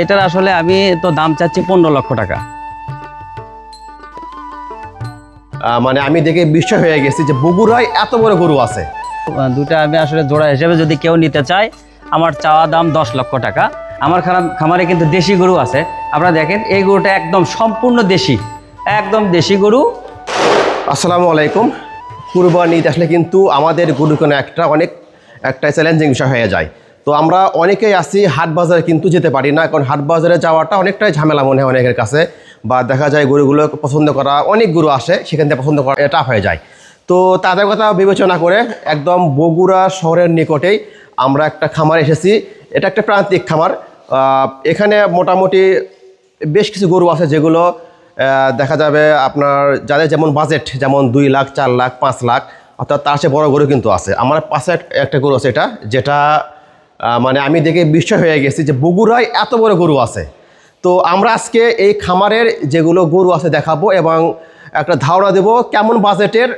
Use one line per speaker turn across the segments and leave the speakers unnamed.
এটার আসলে আমি তো দাম চাচ্ছি পনেরো লক্ষ টাকা।
মানে আমি দেখে বিশ্বাস হয়ে গেছি যে বগুড়ায় এত বড় গরু আছে।
দুটা আমি আসলে জোড়া হিসেবে যদি কেউ নিতে চায় আমার চাওয়া দাম দশ লক্ষ টাকা। আমার খারাপ খামারে কিন্তু দেশি গরু আছে। আপনারা দেখেন এই গরুটা একদম সম্পূর্ণ দেশি একদম দেশি গরু।
আসসালামু আলাইকুম। কুরবানি ঈদ আসলে কিন্তু আমাদের গরু কোনো একটা অনেক একটা চ্যালেঞ্জিং বিষয় হয়ে যায়। তো আমরা অনেকেই আসি হাট বাজারে কিন্তু যেতে পারি না, কারণ হাট বাজারে যাওয়াটা অনেকটাই ঝামেলা মনে হয় অনেকের কাছে। বা দেখা যায় গরুগুলো পছন্দ করা, অনেক গরু আসে, সেখান থেকে পছন্দ করা টাফ হয়ে যায়। তো তাদের কথা বিবেচনা করে একদম বগুড়া শহরের নিকটেই আমরা একটা খামার এসেছি। এটা একটা প্রান্তিক খামার। এখানে মোটামুটি বেশ কিছু গরু আছে যেগুলো দেখা যাবে আপনার যাদের যেমন বাজেট, যেমন দুই লাখ, চার লাখ, পাঁচ লাখ, অর্থাৎ তার চেয়ে বড় গরু কিন্তু আছে। আমার পাশে একটা গরু আছে এটা, যেটা মানে আমি দেখে বিশ্বাস হয়ে গেছি যে বগুড়ায় এত বড় গরু আছে। তো আমরা আজকে এই খামারের যেগুলো গরু আছে দেখাবো এবং একটা ধারণা দেব কেমন বাজেটের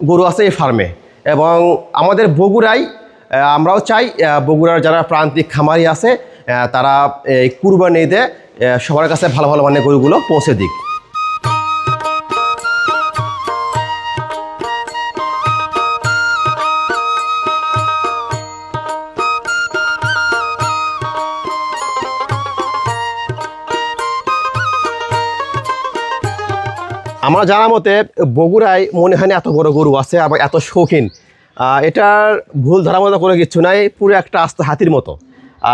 গরু আছে এই ফার্মে। এবং আমাদের বগুড়ায় আমরাও চাই বগুড়ার যারা প্রান্তিক খামারি আছে তারা এই কুরবানিতে সবার কাছে ভালো ভালো মানে গরুগুলো পৌঁছে দিক। আমার জানা মতে বগুড়ায় মনে হয় না এত বড় গরু আছে আবার এত শৌখিন। এটার ভুল ধরার মতো কোনো কিছু নাই পুরো একটা আস্ত হাতির মতো।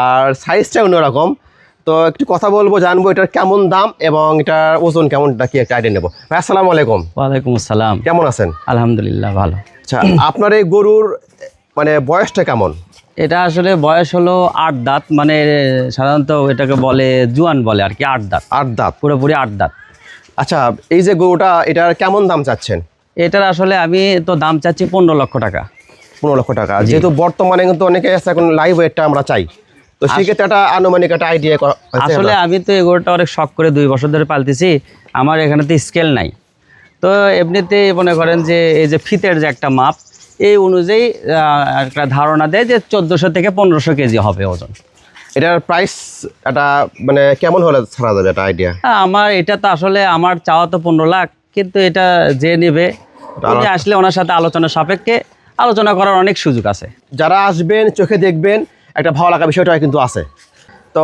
আর সাইজটা অন্যরকম। তো একটু কথা বলব জানব এটার কেমন দাম এবং এটার ওজন কেমনটা কি একটা আইডিয়া নেব। ভাই আসসালামু আলাইকুম।
ওয়ালাইকুম আসসালাম।
কেমন আছেন?
আলহামদুলিল্লাহ ভালো।
আচ্ছা আপনার এই গরুর মানে বয়সটা কেমন?
এটা আসলে বয়স হলো আট দাঁত মানে সাধারণত এটাকে বলে জুয়ান বলে আর কি আট দাঁত।
আট দাঁত।
পুরোপুরি আট দাঁত।
আচ্ছা এই যে গরুটা এটার কেমন দাম চাচ্ছেন?
এটার আসলে আমি তো দাম চাচ্ছি পনেরো লক্ষ টাকা।
পনেরো লক্ষ টাকা। যেহেতু বর্তমানে কিন্তু অনেকে আছে এখন লাইভ ওয়েটটা আমরা চাই। তো সেক্ষেত্রে একটা আনুমানিক একটা আইডিয়া
আসলে আমি তো এই গরুটা অনেক শখ করে দুই বছর ধরে পালতেছি। আমার এখানে তো স্কেল নাই। তো এমনিতে মনে করেন যে এই যে ফিতের যে একটা মাপ এই অনুযায়ী একটা ধারণা দেয় যে চোদ্দোশো থেকে পনেরোশো কেজি হবে ওজন।
এটার প্রাইস একটা মানে কেমন হলে ছাড়া যাবে একটা আইডিয়া
হ্যাঁ, আমার এটা তো আসলে আমার চাওয়া তো পনেরো লাখ কিন্তু এটা যে নেবে উনি আসলে ওনার সাথে আলোচনা সাপেক্ষে আলোচনা করার অনেক সুযোগ আছে।
যারা আসবেন চোখে দেখবেন একটা ভালো লাগা বিষয়টা কিন্তু আছে। তো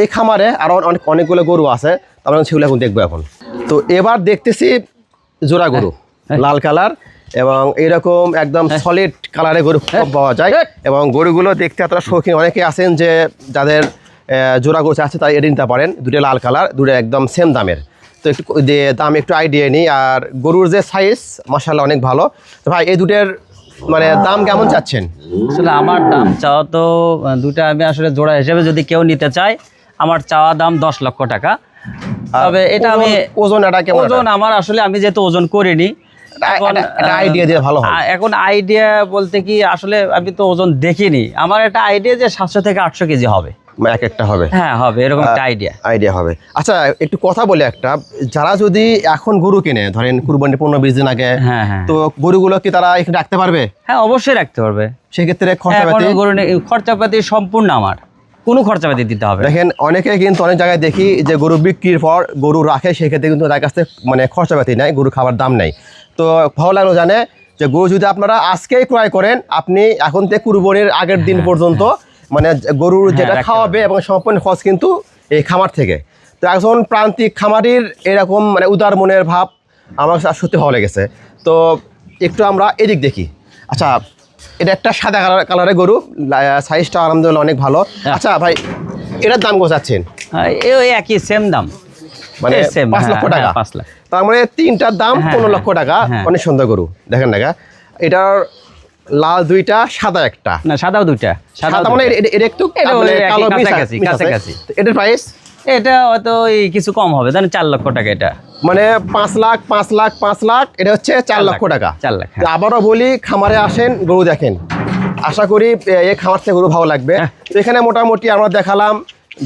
এই খামারে আরও অনেক অনেকগুলো গরু আছে আমরা সেগুলো এখন দেখব এখন। তো এবার দেখতেছি জোড়া গরু লাল কালার। এবং এরকম একদম সলিড কালারে গরু খুব পাওয়া যায়। এবং গরুগুলো দেখতে এতটা শৌখিন। অনেকে আছেন যে যাদের জোড়া গরু আছে তারা এড়ে নিতে পারেন। দুটো লাল কালার দুটো একদম সেম দামের। তো একটু দাম একটু আইডিয়া নিই। আর গরুর যে সাইজ মাসাল্লাহ অনেক ভালো। তো ভাই এই দুটের মানে দাম কেমন চাচ্ছেন?
আসলে আমার দাম চাওয়া তো দুটা আমি আসলে জোড়া হিসেবে যদি কেউ নিতে চায় আমার চাওয়া দাম দশ লক্ষ টাকা। তবে এটা আমি
ওজন- এটা কেমন
ওজন আমার আসলে আমি যেহেতু ওজন করিনি
আইডিয়া দিয়ে ভালো
এখন আইডিয়া বলতে কি আসলে আমি তো ওজন দেখিনি। আমার একটা আইডিয়া যে সাতশো থেকে আটশো কেজি হবে।
মানে এক একটা হবে?
হ্যাঁ হবে এরকম একটা আইডিয়া
আইডিয়া হবে। আচ্ছা একটু কথা বলে একটা। যারা যদি এখন গরু কিনে ধরেন কুরবানি পনেরো বিশ দিন আগে
হ্যাঁ হ্যাঁ।
তো গরুগুলো কি তারা এখানে রাখতে পারবে?
হ্যাঁ অবশ্যই রাখতে পারবে।
সেক্ষেত্রে
হ্যাঁ,
খরচাপাতি?
খরচাপাতি সম্পূর্ণ আমার। কোনো খরচাপাতি দিতে হবে।
দেখেন অনেকে কিন্তু অনেক জায়গায় দেখি যে গরু বিক্রির পর গরু রাখে সেক্ষেত্রে কিন্তু তার কাছে মানে খরচাপাতি নেয় গরু খাবার দাম নেই। তো ভালো লাগল জানে যে গরু যদি আপনারা আজকেই ক্রয় করেন আপনি এখন থেকে কুরবানির আগের দিন পর্যন্ত মানে গরুর যেটা
হ্যাঁ,
খাওয়াবে এবং সম্পূর্ণ খরচ কিন্তু এই খামার থেকে। তো একজন প্রান্তিক খামারির এরকম মানে উদার মনের ভাব আমার সত্যি ভালো লেগেছে। তো একটু আমরা এদিক দেখি। আচ্ছা এটা একটা সাদা কালার কালারের গরু। সাইজটা আলহামদুলিল্লাহ অনেক ভালো। আচ্ছা ভাই এটার দাম গোছাচ্ছেন
হ্যাঁ, একই সেম দাম।
মানে পাঁচ
হ্যাঁ,
লক্ষ
হ্যাঁ,
টাকা
পাঁচ লাখ।
তার মানে তিনটার দাম
হ্যাঁ,
পনেরো
হ্যাঁ,
লক্ষ টাকা।
হ্যাঁ।
অনেক সুন্দর গরু। দেখেন দেখা এটার লাল দুইটা সাদা একটা।
না সাদাও দুইটা।
সাদা মানে এটা- একটু মানে কালো
কাছাকাছি।
এটার প্রাইস
এটা হয়তো ওই কিছু কম হবে জানেন চার লক্ষ টাকা এটা।
মানে পাঁচ লাখ পাঁচ লাখ পাঁচ লাখ এটা হচ্ছে চার লক্ষ টাকা।
চার লাখ, হ্যাঁ।
আবারও বলি খামারে আসেন গরু দেখেন। আশা করি এই খামার থেকে গরু ভালো লাগবে।
হ্যাঁ।
তো এখানে মোটামুটি আমরা দেখালাম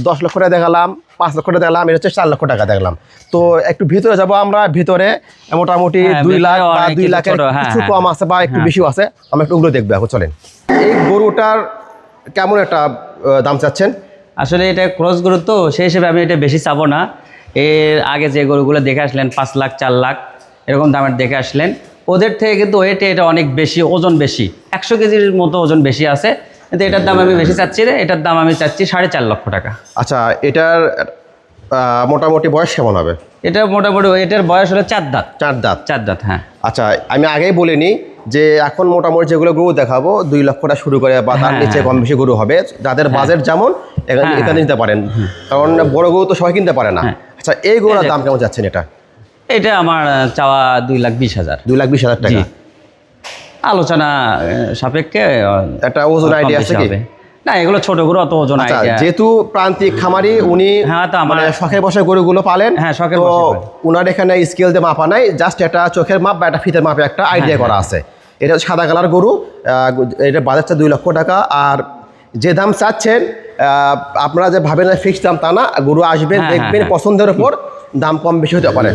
দশ লক্ষ টাকা দেখালাম পাঁচ লক্ষ টাকা দেখলাম এটা হচ্ছে চার লক্ষ টাকা দেখলাম। তো একটু ভিতরে যাব আমরা ভিতরে মোটামুটি
হ্যাঁ,
দুই লাখ বা দুই লাখের কিছু। কম আছে বা একটু বেশিও আছে আমরা একটু ওগুলো দেখব এখন চলেন। এই গরুটার কেমন একটা দাম চাচ্ছেন?
আসলে এটা ক্রস গরু তো সেই হিসেবে আমি এটা বেশি চাবো না। এর আগে যে গরুগুলো দেখে আসলেন পাঁচ লাখ চার লাখ এরকম দামের দেখে আসলেন। ওদের থেকে কিন্তু ওয়েটে এটা অনেক বেশি ওজন বেশি। একশো কেজির মতো ওজন বেশি আছে কিন্তু এটার দাম আমি বেশি চাচ্ছি রে এটার দাম আমি চাচ্ছি সাড়ে চার লক্ষ টাকা।
আচ্ছা এটার মোটামুটি বয়স কেমন হবে?
এটা মোটামুটি এটার বয়স হলো চার দাঁত।
চার দাঁত।
চার দাঁত হ্যাঁ।
আচ্ছা আমি আগেই বলিনি যে এখন মোটামুটি যেগুলো গরু দেখাবো দুই লক্ষটা শুরু করে বা তার
হ্যাঁ,
নিচে
হ্যাঁ।
কম বেশি গরু হবে। যাদের বাজেট যেমন এখানে
হ্যাঁ,
নিতে পারেন। কারণ বড় গরু তো সবাই কিনতে পারে না।
হ্যাঁ।
আচ্ছা এই গরুর দাম কেমন যাচ্ছেন এটা?
এটা আমার চাওয়া দুই লাখ বিশ হাজার।
দুই লাখ বিশ হাজার টাকা?
আলোচনা সাপেক্ষে
একটা ওজন আইডিয়া আছে কি?
না এগুলো ছোট গরু অত ওজন
আচ্ছা
idea-
যেহেতু প্রান্তিক খামারি উনি
হ্যাঁ, তো আমার-
মানে শখের বসে গরুগুলো পালেন।
হ্যাঁ, শখের
তো
বশে
উনার এখানে স্কেল দিয়ে মাপা নাই জাস্ট একটা চোখের মাপ বা একটা ফিতের মাপে একটা
হ্যাঁ,
আইডিয়া করা আছে। এটা সাদা কালার গরু এটা বাজারটা দুই লক্ষ টাকা। আর যে দাম চাচ্ছেন আপনারা যে ভাবেন ফিক্স দাম তা না গরু আসবেন
হ্যাঁ,
দেখবেন
হ্যাঁ।
পছন্দের উপর দাম কম বেশি হতে পারে।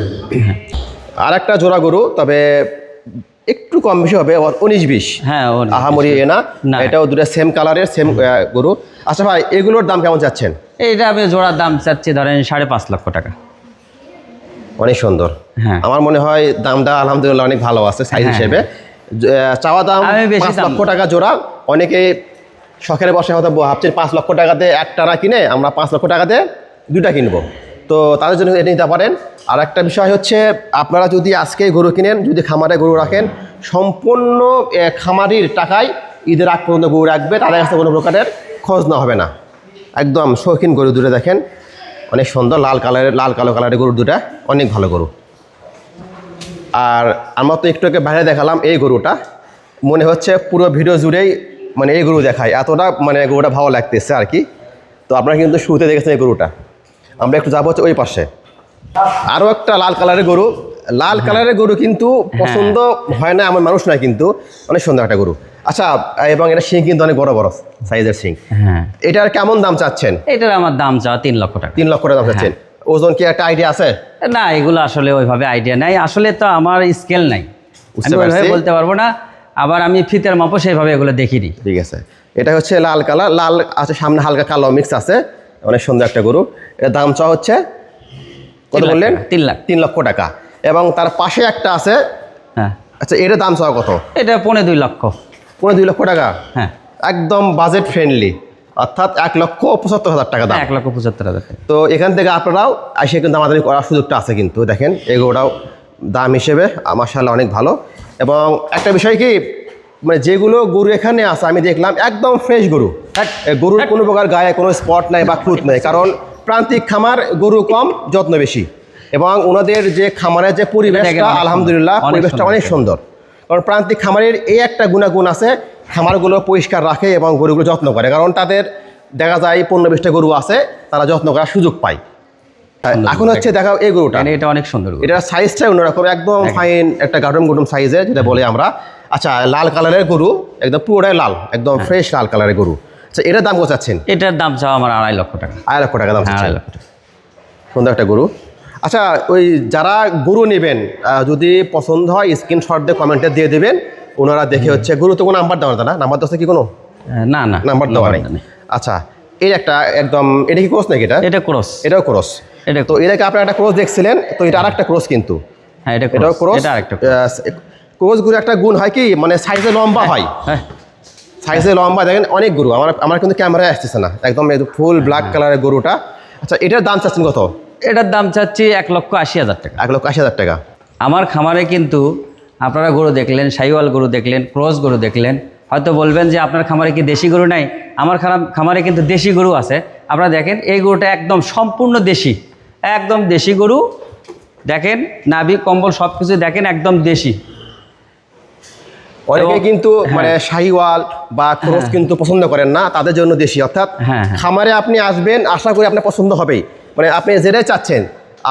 আর একটা জোড়া গরু তবে একটু কম বেশি হবে উনিশ বিশ।
হ্যাঁ
আহামরি এ না
না।
এটাও দুটো সেম কালারের সেম গরু। আচ্ছা ভাই এগুলোর দাম কেমন যাচ্ছেন
এইটা আমি জোড়ার দাম চাচ্ছি ধরেন সাড়ে পাঁচ লক্ষ টাকা।
অনেক সুন্দর।
হ্যাঁ।
আমার মনে হয় দামটা আলহামদুলিল্লাহ অনেক ভালো আছে সাইজ
হ্যাঁ,
হিসেবে। চাওয়া দাম পাঁচ লক্ষ টাকা জোড়া। অনেকে শখের বসে হয়তো ভাবছেন পাঁচ লক্ষ টাকাতে একটা না কিনে আমরা পাঁচ লক্ষ টাকাতে দুইটা কিনবো। তো তাদের জন্য এটা নিতে পারেন। আর একটা বিষয় হচ্ছে আপনারা যদি আজকে গরু কিনেন যদি খামারে গরু রাখেন সম্পূর্ণ খামারির টাকায় ঈদের আগ পর্যন্ত গরু রাখবে তাদের কাছে কোনো প্রকারের খোঁজ না হবে না। একদম শৌখিন গরু দুটো দেখেন। অনেক সুন্দর লাল কালারের লাল কালো কালারের গরু দুটা অনেক ভালো গরু। আর আমরা তো একটু আগে বাইরে দেখালাম এই গরুটা। মনে হচ্ছে পুরো ভিডিও জুড়েই মানে এই গরু দেখায়। এতটা মানে গরুটা ভালো লাগতেছে আর কি। তো আপনারা কিন্তু শুরুতে দেখেছেন এই গরুটা। আমরা একটু যাব হচ্ছে ওই পাশে। আরও একটা লাল কালারের গরু। লাল কালারের গরু কিন্তু পছন্দ হয় না আমার মানুষ নয় কিন্তু। অনেক সুন্দর একটা গরু। আচ্ছা এবং এটা শিং কিন্তু অনেক বড় বড় সাইজের শিং।
হ্যাঁ।
এটার কেমন দাম চাচ্ছেন?
এটার আমার দাম চাওয়া তিন লক্ষ টাকা।
তিন লক্ষ টাকা দাম চাচ্ছেন। ওজন কি একটা আইডিয়া আছে?
না এগুলো আসলে ওইভাবে আইডিয়া নাই। আসলে তো আমার স্কেল নাই। বলতে পারব না। আবার আমি ফিতের মাপও সেইভাবে এগুলো দেখিনি।
ঠিক আছে। এটা হচ্ছে লাল কালার। লাল আছে সামনে হালকা কালো মিক্স আছে। অনেক সুন্দর একটা গরু। এর দাম চা হচ্ছে কত বললেন?
তিন লাখ।
তিন লক্ষ টাকা। এবং তার পাশে একটা আছে।
হ্যাঁ।
আচ্ছা এটার দাম চাওয়া কত?
এটা পনেরো দুই লক্ষ।
পনেরো দুই লক্ষ টাকা।
হ্যাঁ।
একদম বাজেট ফ্রেন্ডলি অর্থাৎ এক লক্ষ পঁচাত্তর হাজার টাকা দাম।
এক লক্ষ পঁচাত্তর হাজার
তো এখান থেকে আপনারাও এসে কিন্তু আমাদের করার সুযোগটা আছে কিন্তু দেখেন এগুলোটাও দাম হিসেবে আমার মাসাল্লাহ অনেক ভালো। এবং একটা বিষয় কি মানে যেগুলো গরু এখানে আছে আমি দেখলাম একদম ফ্রেশ গরু। গরুর কোনো প্রকার গায়ে কোনো স্পট নাই বা খুঁত নাই কারণ প্রান্তিক খামার গরু কম যত্ন বেশি। এবং ওনাদের যে খামারের যে পরিবেশটা আলহামদুলিল্লাহ পরিবেশটা অনেক সুন্দর। কারণ প্রান্তিক খামারের এই একটা গুণাগুণ আছে খামারগুলো পরিষ্কার রাখে এবং গরুগুলো যত্ন করে কারণ তাদের দেখা যায় পনেরো বিশটা গরু আছে তারা যত্ন করার সুযোগ পায়। এখন হচ্ছে দেখাও এই গরুটা।
মানে এটা অনেক সুন্দর।
এটার সাইজটা অন্যরকম একদম ফাইন একটা গাডম গুডম সাইজের যেটা বলে আমরা। আচ্ছা লাল কালারের গরু একদম পুরোটাই লাল একদম
হ্যাঁ।
ফ্রেশ লাল কালারের গরু। আচ্ছা এটার দাম কোথাচ্ছেন
এটার দাম চাওয়া আমার আড়াই লক্ষ টাকা।
আড়াই লক্ষ টাকা দাম
হ্যাঁ আড়াই লক্ষ টাকা।
সুন্দর একটা গরু। আচ্ছা ওই যারা গরু নেবেন যদি পছন্দ হয় স্ক্রিনশট দিয়ে কমেন্টে দিয়ে দেবেন। ওনারা দেখে হচ্ছে গুরু তো কোনো নাম্বার দেওয়া না নাম্বার দশে কি কোনো?
হ্যাঁ, না না
নাম্বার দেওয়া নেই। আচ্ছা এর একটা একদম এটা কি ক্রস নাকি এটা?
এটা ক্রস
এটাও ক্রস
এটা
তো এটাকে আপনারা একটা ক্রস দেখছিলেন তো এটা আর একটা ক্রস কিন্তু।
হ্যাঁ এটা
এটাও
ক্রস এটা আরেকটা
ক্রস গুরু একটা গুণ হয় কি মানে সাইজে লম্বা হয়
হ্যাঁ।
সাইজে লম্বা দেখেন অনেক গরু। আমার আমার কিন্তু ক্যামেরায় আসতেছে না। একদম ফুল ব্ল্যাক কালারের গরুটা। আচ্ছা এটার দাম চাচ্ছেন কত?
এটার দাম চাচ্ছি এক লক্ষ আশি হাজার টাকা।
এক লক্ষ আশি হাজার টাকা।
আমার খামারে কিন্তু আপনারা গরু দেখলেন সাইওয়াল গরু দেখলেন ক্রস গরু দেখলেন। হয়তো বলবেন যে আপনার খামারে কি দেশি গরু নাই? আমার খারাপ খামারে কিন্তু দেশি গরু আছে। আপনারা দেখেন এই গরুটা একদম সম্পূর্ণ দেশি। একদম দেশি গরু। দেখেন নাভি কম্বল সব কিছু দেখেন একদম দেশি।
অনেকে কিন্তু
হ্যাঁ।
মানে শাহিওয়াল বা ক্রস কিন্তু পছন্দ করেন না তাদের জন্য দেশি। অর্থাৎ
হ্যাঁ, হ্যাঁ।
খামারে আপনি আসবেন আশা করি আপনার পছন্দ হবেই। মানে আপনি যেটাই চাচ্ছেন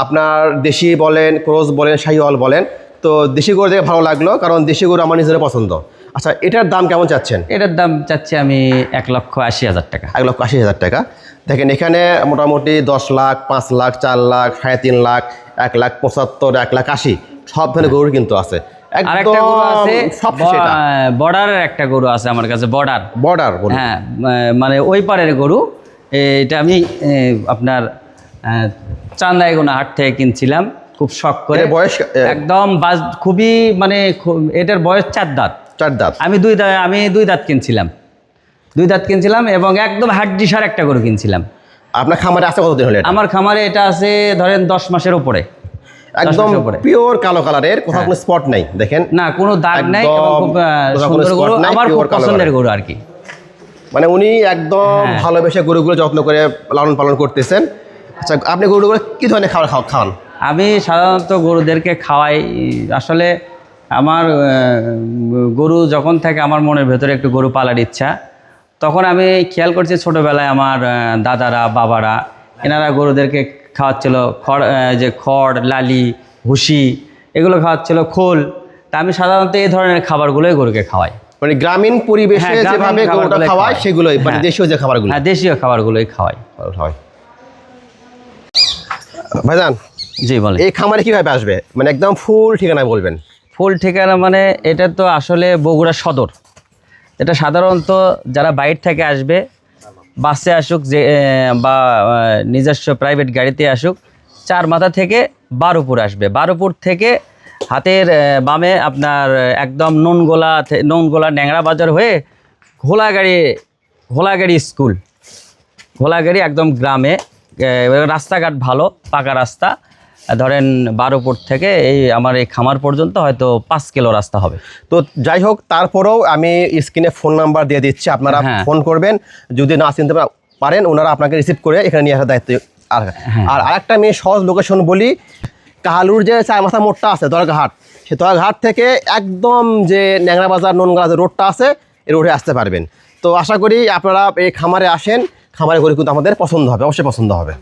আপনার দেশি বলেন ক্রস বলেন শাহিওয়াল বলেন তো দেশি গরু দেখে ভালো লাগল কারণ দেশি গরু আমার নিজের পছন্দ। আচ্ছা এটার দাম কেমন চাচ্ছেন?
এটার দাম চাচ্ছি আমি এক লক্ষ আশি হাজার টাকা।
এক লক্ষ আশি হাজার টাকা। দেখেন এখানে মোটামুটি দশ লাখ পাঁচ লাখ চার লাখ সাড়ে তিন লাখ এক লাখ পঁচাত্তর এক লাখ আশি সব ধরনের গরু কিন্তু আছে।
বর্ডারের একটা গরু আছে আমার কাছে বর্ডার।
বর্ডার
হ্যাঁ মানে ওই পারের গরু। এটা আমি আপনার চান্দাইগোনা হাট থেকে কিনছিলাম। খুব শখ করে।
বয়স,
একদম বাজ খুবই মানে এটার বয়স চার দাঁত।
চার দাঁত।
আমি দুই দাঁত আমি দুই দাঁত কিনছিলাম। দুই দাঁত কিনছিলাম এবং একদম হাড্ডি সার একটা গরু কিনছিলাম।
আপনার খামারে আছে কতদিন হলে
আমার খামারে এটা আছে ধরেন দশ মাসের উপরে।
একদম। পিওর কালো কালারের কোথাও কোনো স্পট নাই দেখেন।
না কোনো দাগ নাই সুন্দর গরু আমার খুব পছন্দের গরু আর কি।
মানে উনি একদম
হ্যাঁ।
ভালোবেসে গরুগুলো যত্ন করে লালন পালন করতেছেন। আচ্ছা আপনি গরুগুলো কি ধরনের খাবার খাওয়ান?
আমি সাধারণত গরুদেরকে খাওয়াই। আসলে আমার গরু যখন থেকে আমার মনের ভেতরে একটু গরু পালার ইচ্ছা। তখন আমি খেয়াল করছি ছোটোবেলায় আমার দাদারা বাবারা এনারা গরুদেরকে খাওয়াচ্ছিল খড় যে খড় লালি ভুসি এগুলো খাওয়াচ্ছিল খোল। তা আমি সাধারণত এই ধরনের খাবারগুলোই গরুকে খাওয়াই।
মানে গ্রামীণ পরিবেশে
হ্যাঁ,
যেভাবে গরুটা খাওয়ায়
খাওয়ায়।
সেগুলোই মানে
হ্যাঁ।
দেশীয় যে খাবারগুলো।
হ্যাঁ দেশীয় খাবারগুলোই খাওয়াই।
হয়। ভাইজান
জি বলে
এই খামারে কীভাবে আসবে? মানে একদম ফুল ঠিকানা বলবেন।
ফুল ঠিকানা মানে এটা তো আসলে বগুড়া সদর। এটা সাধারণত যারা বাইরে থেকে আসবে বাসে আসুক যে বা নিজস্ব প্রাইভেট গাড়িতে আসুক চার মাথা থেকে বারোপুর আসবে। বারোপুর থেকে হাতের বামে আপনার একদম নুনগোলা নুনগোলা ন্যাংরা বাজার হয়ে ঘোলাগাড়ি ঘোলাগাড়ি স্কুল। ঘোলাগাড়ি একদম গ্রামে রাস্তাঘাট ভালো পাকা রাস্তা। ধরেন বারোপুর থেকে এই আমার এই খামার পর্যন্ত হয়তো পাঁচ কিলো রাস্তা হবে
তো যাই হোক তারপরেও আমি স্ক্রিনে ফোন নাম্বার দিয়ে দিচ্ছি আপনারা
হ্যাঁ।
ফোন করবেন যদি না চিনতে পারেন ওনারা আপনাকে রিসিভ করে এখানে নিয়ে আসার দায়িত্ব আর
হ্যাঁ।
আর আরেকটা আমি সহজ লোকেশন বলি কাহালুর যে চার মাথা মোড়টা আছে দরগাহাট সে দরগাহাট থেকে একদম যে ন্যাংরা বাজার ননগলা যে রোডটা আছে এই রোডে আসতে পারবেন তো আশা করি আপনারা এই খামারে আসেন খামারে করে কিন্তু আমাদের পছন্দ হবে অবশ্যই পছন্দ হবে